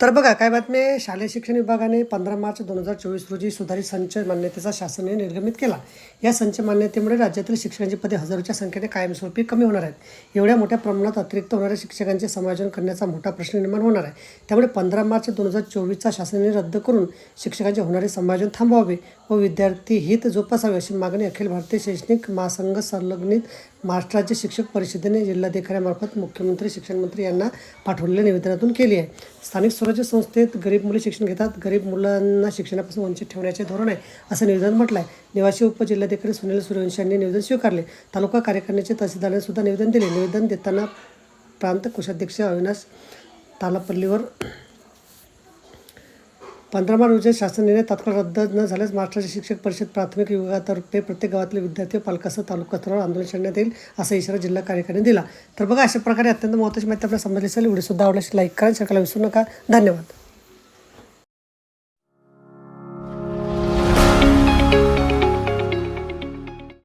तर बघा काय बातमी आहे? शालेय शिक्षण विभागाने पंधरा मार्च दोन हजार चोवीस रोजी सुधारित संच मान्यतेचा शासनाने निर्गमित केला. या संच मान्यतेमुळे राज्यातील शिक्षकांची पदे हजारोच्या संख्येने कायमस्वरूपी कमी होणार आहेत. एवढ्या मोठ्या प्रमाणात अतिरिक्त होणाऱ्या शिक्षकांचे समायोजन करण्याचा मोठा प्रश्न निर्माण होणार आहे. त्यामुळे पंधरा मार्च दोन हजार चोवीसचा शासनाने रद्द करून शिक्षकांचे होणारे समायोजन थांबवावे व विद्यार्थी हित जोपासावे अशी मागणी अखिल भारतीय शैक्षणिक महासंघ संलग्नित महाराष्ट्र शिक्षक परिषदेने जिल्हाधिकाऱ्यामार्फत मुख्यमंत्री शिक्षण मंत्री यांना पाठवलेल्या निवेदनातून केली आहे. स्थानिक स्वराज्य संस्थेत गरीब मुले शिक्षण घेतात. गरीब मुलांना शिक्षणापासून वंचित ठेवण्याचे धोरण आहे असं निवेदन म्हटलं आहे निवासी उपजिल्हाधिकारी सुनील सूर्यवंशी यांनी निवेदन स्वीकारले. तालुका कार्यकारिणीचे तहसीलदारांनी सुद्धा निवेदन दिले. निवेदन देताना प्रांत कोषाध्यक्ष अविनाश तालापल्लीवर पंधरा मार्च रोजी शासन निर्णय तात्काळ रद्द न झाल्यास महाराष्ट्राचे शिक्षक परिषद प्राथमिक विभागातर्फे प्रत्येक गावातले विद्यार्थी पालकासह तालुका स्तरावर आंदोलन छेडण्यात येईल असा इशारा जिल्हा कार्यकारिणी दिला. तर बघा अशा प्रकारे अत्यंत महत्त्वाची माहिती आपल्याला समजली असेल व्हिडिओ सुद्धा आवडल्यास लाईक करा शेअर विसरू नका. धन्यवाद.